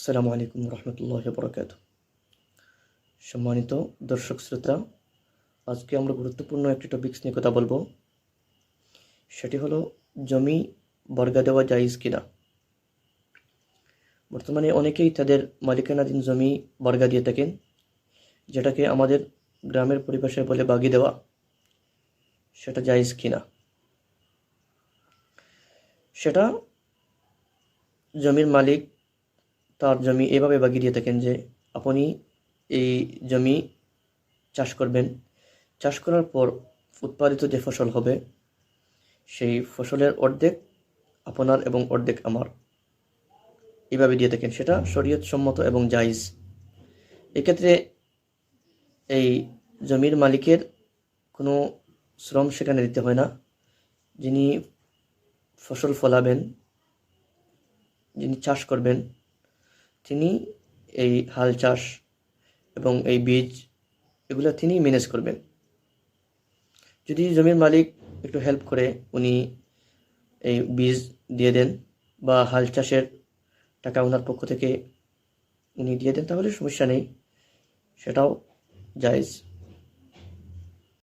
আসসালামু আলাইকুম রহমতুল্লাহ বরকাত সম্মানিত দর্শক শ্রোতা, আজকে আমরা গুরুত্বপূর্ণ একটি টপিকস নিয়ে কথা বলব। সেটি হলো জমি বর্গা দেওয়া জায়জ কিনা। বর্তমানে অনেকেই তাদের মালিকানাধীন জমি বর্গা দিয়ে থাকেন, যেটাকে আমাদের গ্রামের পরিবেশে বলে বাগি দেওয়া। সেটা জায়জ কিনা? সেটা জমির মালিক তার জমি এভাবে বাগিয়ে দিয়ে থাকেন যে আপনি এই জমি চাষ করবেন। চাষ করার পর উৎপাদিত যে ফসল হবে, সেই ফসলের অর্ধেক আপনার এবং অর্ধেক আমার। এভাবে দিয়ে থাকেন। সেটা শরীয়ত সম্মত এবং জায়জ। এক্ষেত্রে এই জমির মালিকের কোনো শ্রম সেখানে দিতে হয় না। যিনি ফসল ফলাবেন, যিনি চাষ করবেন তিনি এই হাল চাষ এবং এই বীজ এগুলো তিনি ম্যানেজ করবেন। যদি জমির মালিক একটু হেল্প করে উনি এই বীজ দিয়ে দেন বা হাল চাষের টাকা ওনার পক্ষ থেকে উনি দিয়ে দেন, তাহলে সমস্যা নেই। সেটাও জায়েজ।